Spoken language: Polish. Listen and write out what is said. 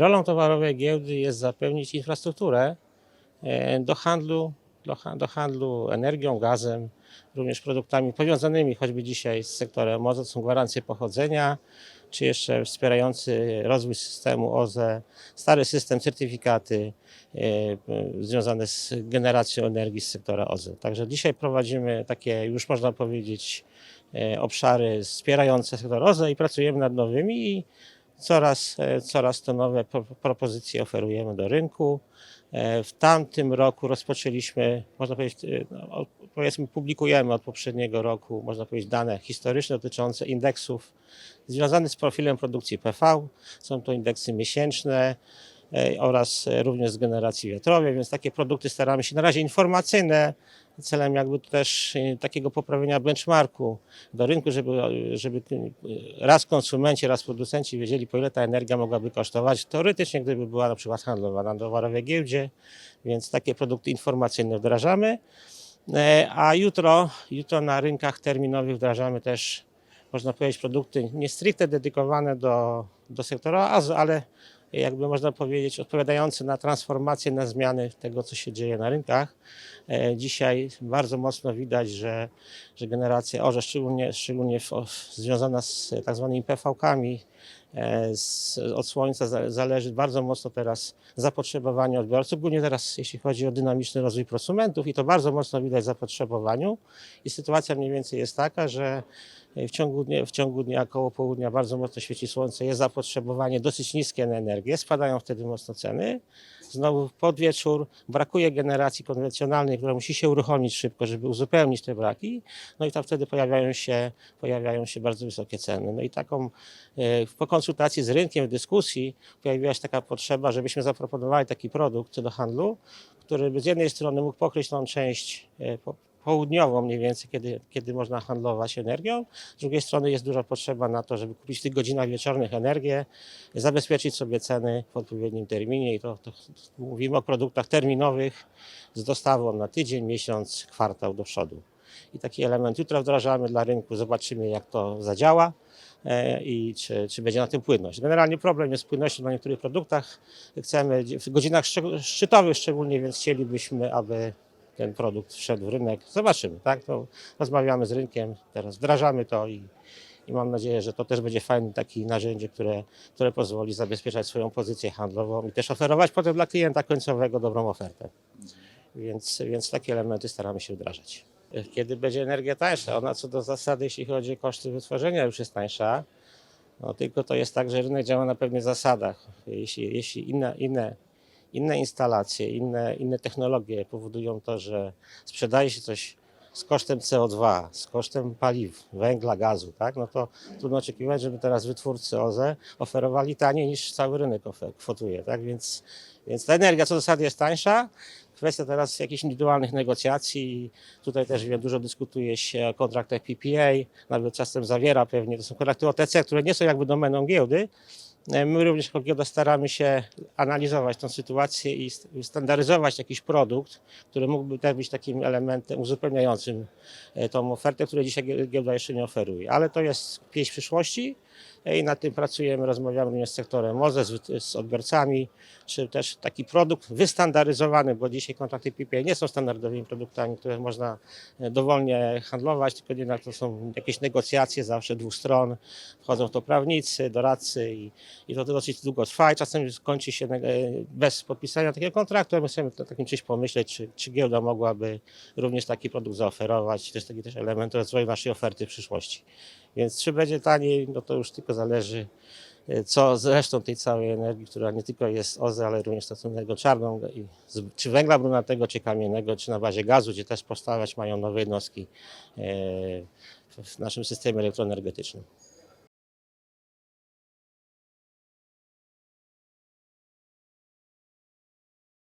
Rolą towarowej giełdy jest zapewnić infrastrukturę e, do handlu, do, ha- do handlu energią, gazem, również produktami powiązanymi choćby dzisiaj z sektorem OZE, są gwarancje pochodzenia, czy jeszcze wspierający rozwój systemu OZE, stary system, certyfikaty e, związane z generacją energii z sektora OZE. Także dzisiaj prowadzimy takie, już można powiedzieć, e, obszary wspierające sektor OZE i pracujemy nad nowymi i coraz, e, coraz to nowe pro- propozycje oferujemy do rynku. E, W tamtym roku rozpoczęliśmy, można powiedzieć, e, no, powiedzmy, publikujemy od poprzedniego roku, można powiedzieć, dane historyczne dotyczące indeksów związanych z profilem produkcji PV. Są to indeksy miesięczne oraz e, również z generacji wiatrowej, więc takie produkty staramy się na razie informacyjne, celem jakby też e, takiego poprawienia benchmarku do rynku, żeby, żeby e, raz konsumenci, raz producenci wiedzieli, po ile ta energia mogłaby kosztować. Teoretycznie, gdyby była na przykład handlowana na towarowej giełdzie, więc takie produkty informacyjne wdrażamy. E, A jutro, jutro na rynkach terminowych wdrażamy też, można powiedzieć, produkty nie stricte dedykowane do, do sektora ale jakby można powiedzieć, odpowiadające na transformację, na zmiany tego, co się dzieje na rynkach. E, Dzisiaj bardzo mocno widać, że, że generacja ORZE, szczególnie, szczególnie w, związana z tak zwanymi PV-kami, z, od słońca za- zależy bardzo mocno teraz zapotrzebowanie odbiorców, głównie teraz jeśli chodzi o dynamiczny rozwój prosumentów i to bardzo mocno widać w zapotrzebowaniu i sytuacja mniej więcej jest taka, że w ciągu dnia, w ciągu dnia koło południa bardzo mocno świeci słońce, jest zapotrzebowanie dosyć niskie na energię, spadają wtedy mocno ceny. Znowu pod wieczór brakuje generacji konwencjonalnej, która musi się uruchomić szybko, żeby uzupełnić te braki. No i tam wtedy pojawiają się, pojawiają się bardzo wysokie ceny. No i taką e, po konsultacji z rynkiem, w dyskusji pojawiła się taka potrzeba, żebyśmy zaproponowali taki produkt do handlu, który by z jednej strony mógł pokryć tą część e, południową mniej więcej, kiedy, kiedy można handlować energią. Z drugiej strony jest duża potrzeba na to, żeby kupić w tych godzinach wieczornych energię, zabezpieczyć sobie ceny w odpowiednim terminie i to, to mówimy o produktach terminowych z dostawą na tydzień, miesiąc, kwartał do przodu. I taki element jutro wdrażamy dla rynku, zobaczymy jak to zadziała e, i czy, czy będzie na tym płynność. Generalnie problem jest płynnością na niektórych produktach. Chcemy w godzinach szczytowych szczególnie, więc chcielibyśmy, aby ten produkt wszedł w rynek. Zobaczymy, tak? To rozmawiamy z rynkiem, teraz wdrażamy to i, i mam nadzieję, że to też będzie fajne takie narzędzie, które, które pozwoli zabezpieczać swoją pozycję handlową i też oferować potem dla klienta końcowego dobrą ofertę. Więc, więc takie elementy staramy się wdrażać. Kiedy będzie energia tańsza? Ona co do zasady, jeśli chodzi o koszty wytworzenia, już jest tańsza. No, tylko to jest tak, że rynek działa na pewnych zasadach. Jeśli, jeśli inne, inne, inne instalacje, inne, inne technologie powodują to, że sprzedaje się coś z kosztem CO2, z kosztem paliw, węgla, gazu, tak? no to trudno oczekiwać, żeby teraz wytwórcy OZE oferowali taniej niż cały rynek kwotuje. Tak? Więc, więc ta energia co zasady jest tańsza. Kwestia teraz jakichś indywidualnych negocjacji. Tutaj też wiem, dużo dyskutuje się o kontraktach PPA, nawet czasem zawiera pewnie, to są kontrakty OTC, które nie są jakby domeną giełdy. E, My również jako giełda staramy się analizować tę sytuację i st- standaryzować jakiś produkt, który mógłby też być takim elementem uzupełniającym e, tą ofertę, której dzisiaj giełda jeszcze nie oferuje. Ale to jest pieśń przyszłości i nad tym pracujemy, rozmawiamy również z sektorem MOZE, z, z odbiorcami, czy też taki produkt wystandaryzowany, bo dzisiaj kontrakty PPA nie są standardowymi produktami, które można e, dowolnie handlować, tylko jednak to są jakieś negocjacje zawsze dwóch stron, wchodzą w to prawnicy, doradcy i, i to dosyć długo trwa i czasem skończy się e, bez podpisania takiego kontraktu. My chcemy o takim czymś pomyśleć, czy, czy giełda mogłaby również taki produkt zaoferować. To jest taki też element rozwoju naszej oferty w przyszłości. Więc czy będzie taniej, no to już tylko zależy, e, co z resztą tej całej energii, która nie tylko jest OZE, ale również stosunkowo czarną, czy węgla brunatnego, czy kamiennego, czy na bazie gazu, gdzie też powstawać mają nowe jednostki e, w naszym systemie elektroenergetycznym.